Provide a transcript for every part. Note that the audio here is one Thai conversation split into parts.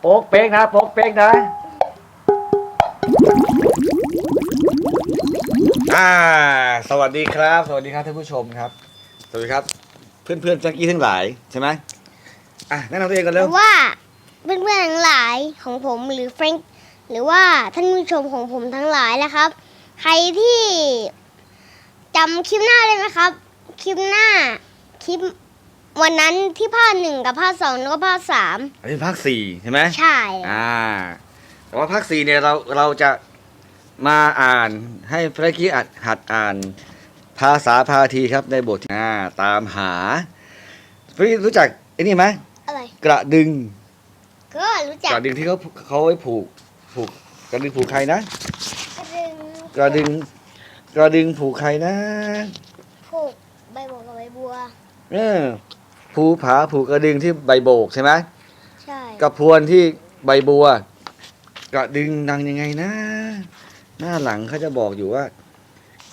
โป๊กเป๊กนะโป๊กเป๊กนะอ่า สวัสดีครับ สวัสดีครับท่านผู้ชมครับ สวัสดีครับ เพื่อนเพื่อนๆแจ็คกี้ทั้งหลายใช่ไหมอะแนะนำตัวเองกันหเร็รืวอว่าเพื่อนๆทั้งหลายของผมหรือเฟรงค์หรือว่าท่านผู้ชมของผมทั้งหลายนะครับ ใครที่จำคลิปหน้าได้ไหมครับ คลิปหน้าคลิป วันนั้นที่ภาคหนึ่งกับภาคสองแล้วก็ภาคสามอันนี้ภาคสี่ใช่ไหมใช่ อ่า แต่ว่าภาคสี่เนี่ยเราเราจะมาอ่านให้พระกี้อัดหัดอ่าน ภาษาพาทีครับในบทที่อ่าตามหาพี่รู้จักไอ้นี่ไหมอะไร กระดึงก็รู้กจักระดึงที่เขาเขาไว้ผูกผูกกระดึงผูกใครนะกระดึงกระดึงกระดึงผูกใครนะ ผูกใบบัวกับใบบัว เออ ภูผาผูกกระดึงที่ใบโบกใช่ไหมใช่กระพวนที่ใบบัว กระดึงดังยังไงนะ หน้าหลังเขาจะบอกอยู่ว่า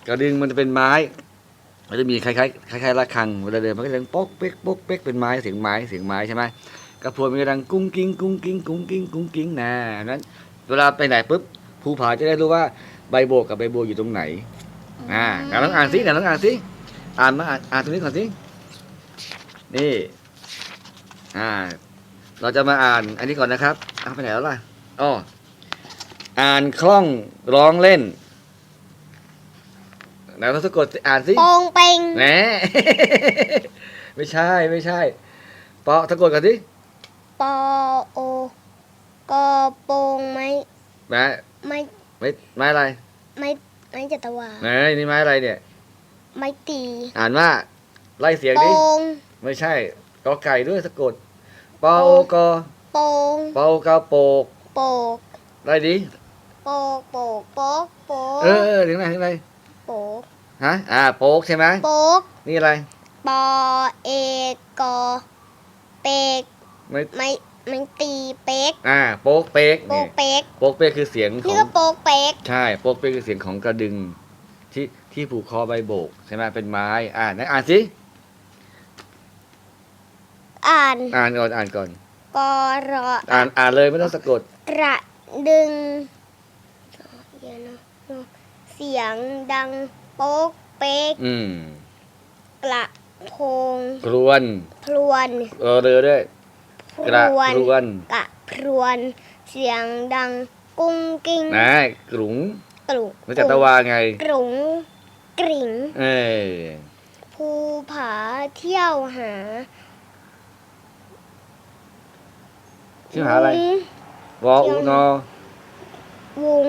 กระดึงมันจะเป็นไม้มันจะมีคล้ายๆคล้ายๆระฆังเวลาเดินมันก็จะดังป๊อกเป๊กป๊อกเป๊กเป็นไม้เสียงไม้เสียงไม้ใช่ไหมกระพวนมันก็ดังกุ้งกิ้งกุ้งกิ้งกุ้งกิ้งกุ้งกิ้งนะอันนั้น เวลาไปไหนปุ๊บภูผาจะได้รู้ว่าใบโบกกับใบบัวอยู่ตรงไหนอ่างั้นลองอ่านสิไหนลองอ่านสิอ่านมาอ่านอ่านตรงนี้ก่อนสิ นี่ อ่า เราจะมาอ่านอันนี้ก่อนนะครับเอาไปไหนแล้วล่ะอ๋ออ่านคล่องร้องเล่นไหนเราสะกดสิอ่านสิโปงเปงแหมไม่ใช่ไม่ใช่ปอสะกดกันสิปอโอกอโปงไม้แหม่ไม้ไม่ไม้อะไรไม้ไม้จัตวาไหนนี่ไม้อะไรเนี่ย ไม้ตี อ่านว่าไล่เสียงโปดิง ไม่ใช่กอไก่ด้วยสะกดปอโอกอโปงปอโอกาโปกโปกไล่ดิโปกโปกโปกโปกเออเออถึงไหนถึงไหนโปกฮะอ่าโปกใช่ไหมโปกนี่อะไรปอเอกอเปกไม่ไม่ไม่ตีเป๊กอ่าโป๊กเป๊กโปนี่กเป๊กโป๊กเป๊กคือเสียงขนี่องก็โปกเป๊กใช่โป๊กเป๊กคือเสียงของกระดึงที่ที่ผูกคอใบโบกใช่ไหมเป็นไม้อ่าไหนอ่านสิ อ่าน อ่านก่อนอ่านก่อน กอรออ่านอ่านเลยไม่ต้องสะกด กระดึงเดี๋ยวนะเสียงดังโป๊กเป๊กอืมกระพงกรวนพลวนเออเรือด้วยพกระลวนกรวนกระพรวน เสียงดังกุ้งกิ้งนะกรุงกรุงมาจากตะวาไงกรุงกริ่งเอ้ยภูผาเที่ยวหา ชื่อหาอะไรวุ้งวออุนอวุ้ง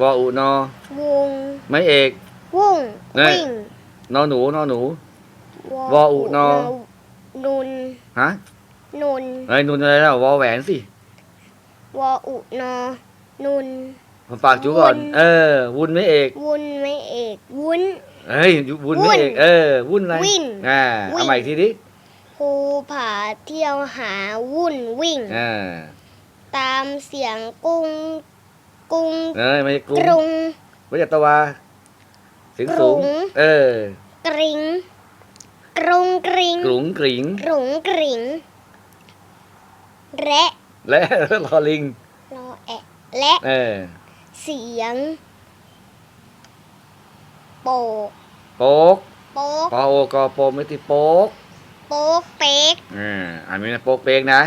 วออุนอวุ้งไม่เอกวุ้งเอ้ยวิ่งนอหนูนอหนู วออุนอนุนฮะนุนไอ้ยนุนอะไรแล้ววอแหวนสิ วออุนอนุนผมปากจูก่อนวุ้นเออ วุ้นไม่เอก วุ้นไม่เอก วุ้นเฮ้ยวุ้นไม่เอก เออ วุ้นอะไรวิ่นอ่าวิ่นเอาใหม่อีกทีดิ ภูผาเที่ยวหาวุ่นวิ่ง อ่าตามเสียงกุ้ง กุ้งเอ้ยไม่ใช่กุ้กงรุงไม่ใช่ตะวาเสียงสูง กรุง เออ กริงกรุงกริงกรุงกริง กรุงกริงและและ ลอลิง รอแอะและเออเสียง โปกโป๊กโป๊กปอโอกอโปไม่ติโป๊กโป๊กเป๊กอ่าอ่านไม่ได้โป๊กเป๊กนะ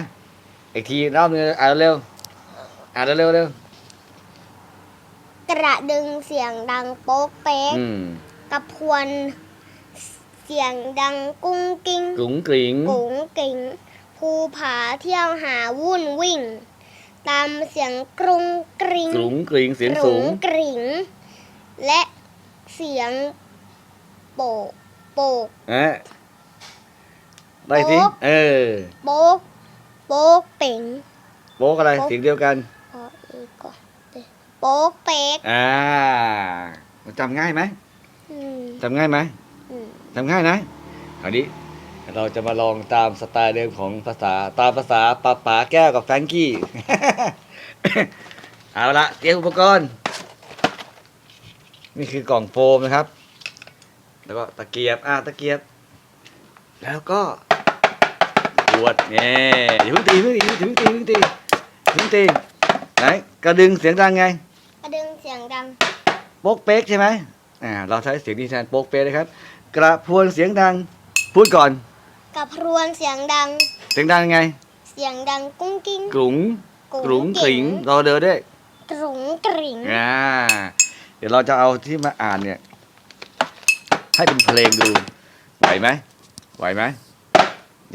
อีกทีรอบนึงอ่านเร็วอ่านเร็วๆเร็วกระดึงเสียงดังโป๊กเป๊กอืมกระพวนเสียงดังกุ้งกิ้งกรุงกริงกุ๋งกิ่งภูผาเที่ยวหาวุ่นวิ่ง ตามเสียงกรุงกริงกรุงกริงเสียงสูง กรุกริงและเสียงโปกโปกอะ ได้สิโป๊กเออ โป๊กโป๊กเป่งโป๊กอะไรโป๊กเสียงเดียวกันพออีกก่อนโป๊กเป๊กอ่าจำง่ายไหมอืมจำง่ายไหมอืมจำง่ายนะคราวนี้ เราจะมาลองตามสไตล์เดิมของภาษาตามภาษาปาป๋าแก้วกับแฟรงกี้ เอาละเตรียมอุปกรณ์ นี่คือกล่องโฟมนะครับ แล้วก็ตะเกียบ อ่าตะเกียบ แล้วก็ ขวดเนี่ยอย่าเพิ่งตีอย่าเพิ่งตีอย่าเพิ่งตีอย่าเพิ่งตีถึงตีไหนกระดึงเสียงดังไง กระดึงเสียงดังโป๊กเป๊กใช่ไหมอ่าเราใช้เสียงนี้แทนโป๊กเป๊กนะครับ กระพวนเสียงดังพูดก่อนกับพรวนเสียงดัง เสียงดังยังไงเสียงดังกุ้งกิ้งกรุงกรุงกริงรอเดอด้วยกรุงกริงอ่าเดี๋ยวเราจะเอาที่มาอ่านเนี่ย ให้เป็นเพลงดูไหวไหมไหวไหม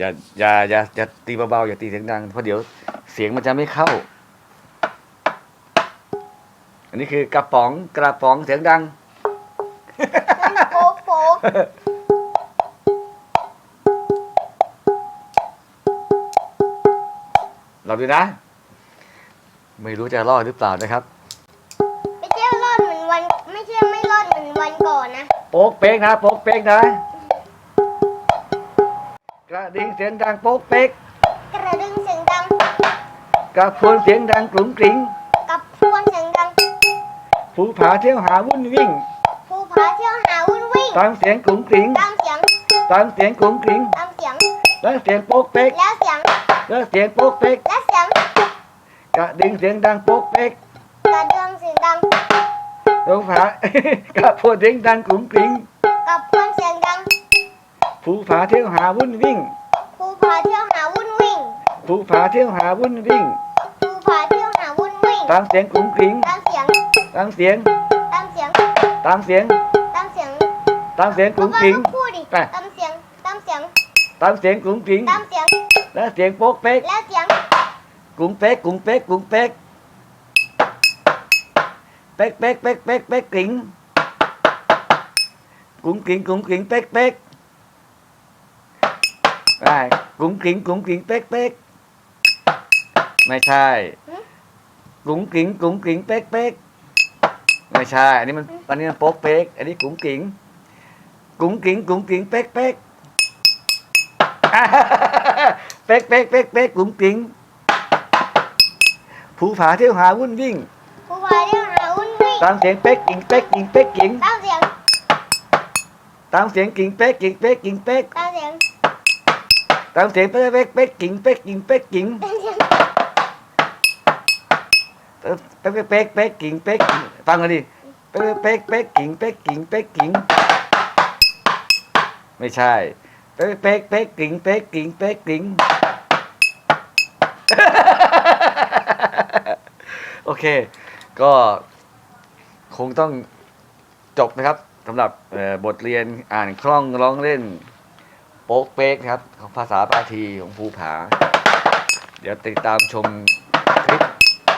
อย่าอย่าอย่าอย่าตีเบาๆอย่าตีเสียงดังเพราะเดี๋ยวเสียงมันจะไม่เข้า อันนี้คือกระป๋องกระป๋องเสียงดัง โป๊กโป๊กเราดูนะ ไม่รู้จะรอดหรือเปล่านะครับ ไม่ใช่รอดเหมือนวัน ไม่ใช่ไม่รอดเหมือนวันก่อนนะ โป๊กเป๊กนะ โป๊กเป๊กนะ กระดิ่งเสียงดังโป๊กเป๊ก กระดึงเสียงดัง กระพวนเสียงดังกลุ่มกริงกับพรวนเสียงดัง ภูผาเที่ยวหาวุ่นวิ่ง ภูผาเที่ยวหาวุ่นวิ่ง ตามเสียงกลุ่มกริงตามเสียง ตามเสียงกลุ่มกริงตามเสียง แล้วเสียงโป๊กเป๊ก แล้วเสียง แล้วเสียงโป๊กเป๊ก และเสียง กระดิ่งเสียงดังโป๊กเป๊ก กระเดืองเสียงดังภูผากระพวนเสียงดังกลุ่มกริงกับพรวนเสียงดัง ภูผาเที่ยวหาวุ่นวิ่งภูผาเที่ยวหาวุ่นวิ่งภูผาเที่ยวหาวุ่นวิ่งภูผาเที่ยวหาวุ่นวิ่งตามเสียงกลุ่มกริงตามเสียงตามเสียงตามเสียงตามเสียงตามเสียงตามเสียงกลุ่มกริงพูดดิไปตามเสียงตามเสียงตามเสียงกลุ่มกริงตามเสียงแล้วเสียงโป๊กเป๊กแล้วเสียงกลุ่มเป๊กกลุ่มเป๊กกลุ่มเป๊กเป๊กเป๊กเป๊กเป๊กเป๊กกริงกลุ่มกริงกลุ่มกริงเป๊กเป๊ก ได้กลุ่มกริงกลุ่มกริงเป๊กเป๊กไม่ใช่กลุ่มกริงกลุ่มกริงเป๊กเป๊กไม่ใช่ อันนี้มันอันนี้มันโป๊กเป๊ก อันนี้กลุ่มกริงกลุ่มกริงกลุ่มกริงเป๊กเป๊กเป๊กเป๊กเป๊กเป๊กกลุ่มกริงภูผาเที่ยวหาวุ่นวิ่งภูผาเที่ยวหาวุ่นวิ่งตามเสียงเป๊กกิ่งเป๊กกิ่งเป๊กกิ่งตามเสียงตามเสียงกิ่งเป๊กกิ่งเป๊กกิ่งเป๊กตามเสียง ตามเสียงเป๊กเป๊กกิ่งเป๊กกิ่งเป๊กกิ่งเป๊กเป๊กเป๊กกิ่งเป๊กฟังกันดิเป๊กเป๊กเป๊กกิ่งเป๊กกิ่งเป๊กกิ่งไม่ใช่เป๊กเป๊กเป๊กกิ่งเป๊กกิ่งเป๊กกิ่งโอเค ก็คงต้องจบนะครับสำหรับบทเรียนอ่านคล่องร้องเล่น โป๊กเป๊กนะครับของภาษาปาทีของภูผา เดี๋ยวติดตามชมคลิป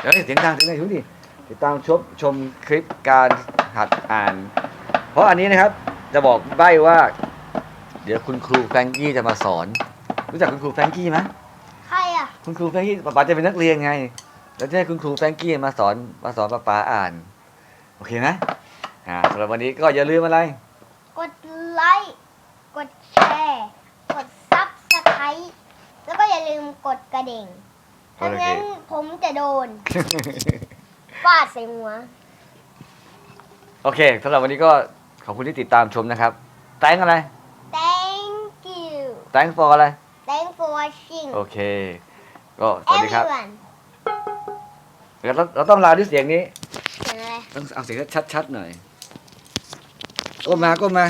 เดี๋ยวเสียงดังเสียงดังทุกทีติดตามชมชมคลิปการหัดอ่าน เพราะอันนี้นะครับจะบอกใบ้ว่า เดี๋ยวคุณครูแฟรงกี้จะมาสอน รู้จักคุณครูแฟรงกี้ไหมใครอะ คุณครูแฟรงกี้ป๊าป๊าจะเป็นนักเรียนไง แล้วจะให้คุณครูแฟรงกี้มาสอนมาสอนป๊าป๊าอ่าน โอเคไหมอ่าสำหรับวันนี้ก็อย่าลืมอะไร กดไลค์ กดแชร์กดซับสไครต์แล้วก็อย่าลืมกดกระดิ่งโอถ้าเคงั้นผมจะโดนฟาดใส่หัว โอเคสำหรับวันนี้ก็ขอบคุณที่ติดตามชมนะครับ thank อะไร thank you thank for อะไร thank for watching โอเค ก็สวัสดีครับ everyone เดี๋ยวเราเราต้องลาด้วยเสียงนี้เสียงอะไร ต้องเอาเสียงชัดๆหน่อยก้มมาก้มมา